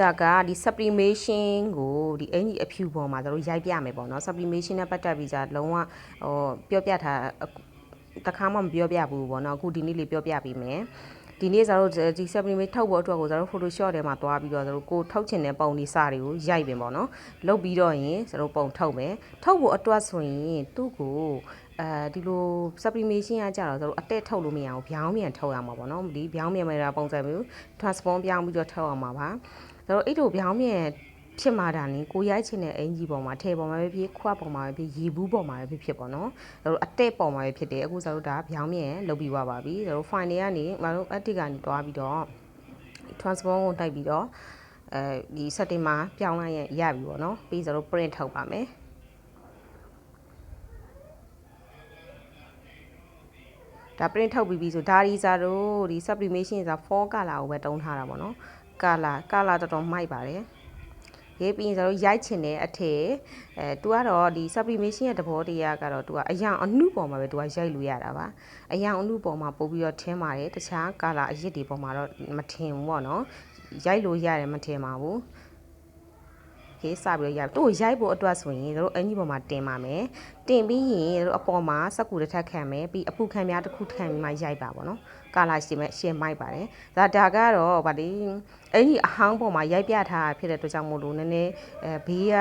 ဒါကဒီ sublimation ကိုဒီအင်ကြီးအဖြူပေါ်မှာတို့ရိုက်ပြမယ်ပေါ့နော် sublimation နဲ့ပတ်သက်ပြီးじゃလုံးဝဟိုပြောပြထားတခါမှမပြောပြဘူးပေါ့နော်အခုဒီနေ့လေးပြောပြပေးမယ် ဒီနေ့ကျတော့ဒီ sublimate ထုတ်ဖို့အတွက်ကိုကျတော့ Photoshop ထဲမှာတွားပြီးတော့ကျတော့ကိုထုတ်ချင်တဲ့ပုံဒီစာတွေကိုရိုက်ပင်ပေါ့နော်လုတ်ပြီးတော့ရင်ကျတော့ပုံထုတ်မယ်ထုတ်ဖို့အတွက်ဆိုရင်သူ့ကိုအဲဒီလို sublimation ကကြတော့ကျတော့အတက်ထုတ်လို့မရဘူးဗျောင်းမြန်ထုတ်ရမှာပေါ့နော်ဒီဗျောင်းမြန်မဲ့တာပုံစံမျိုး transform ပြောင်းပြီးတော့ထုတ်အောင်ပါပါဒါတော့အဲ့လိုဗျောင်းမြန် ဖြစ်มาတာနေကိုရိုက်ချင်တဲ့အင်ကြီးပေါ်မှာထဲပေါ်မှာပဲဖြစ်ခွားပေါ်မှာပဲဖြစ်ရေဘူးပေါ်မှာပဲဖြစ်ဖြစ်ပေါ့နော်ဒါတော့အတက်ပေါ်မှာပဲဖြစ်တယ်အခုဆိုတော့ဒါဗျောင်းမြန်လုပ်ပြီးသွားပါပြီဒါတော့ file တွေကနေမတို့ edit ကနေတွားပြီးတော့ transform ကိုတိုက်ပြီးတော့အဲဒီ setting မှာပြောင်းလိုက်ရရပြီပေါ့နော်ပြီးဆိုတော့ print ထုတ်ပါမယ်ဒါ print ထုတ်ပြီးပြီဆိုဒါရီစာတို့ဒီ sublimation စာ4 color ကိုပဲတုံးထားတာပေါ့နော် color color တော်တော်မိုက်ပါတယ် ရေးပြီးရင်ကျွန်တော်ရိုက်ချင်တဲ့အထည်အဲ तू ကတော့ဒီ sublimation ရဲ့သဘောတရားကတော့ तू ကအယောင်အနှုပေါ်မှာပဲ तू ကရိုက်လို့ရတာပါအယောင်အနှုပေါ်မှာပို့ပြီးတော့ထင်းပါတယ်တခြား color အရစ်တွေပေါ်မှာတော့မထင်ဘူးပေါ့နော်ရိုက်လို့ရတယ်မထင်ပါဘူး ခေးစပြီးတော့ရိုက်သူ့ကိုရိုက်ဖို့အတွက်ဆိုရင်တို့အင်ကြီးပေါ်မှာတင်ပါမယ်တင်ပြီးရင်တို့အပေါ်မှာစက်ကူတစ်ထပ်ခံမယ်ပြီးအပူခံများတစ်ခုခံပြီးမှရိုက်ပါပေါ့နော်ကာလာရှင်းမဲ့ရှင်းမိုက်ပါတယ်ဒါဒါကတော့ဗာလေအင်ကြီးအဟောင်းပေါ်မှာရိုက်ပြထားတာဖြစ်တဲ့အတွက်ကြောင့်မို့လို့နည်းနည်းအဲဘေးက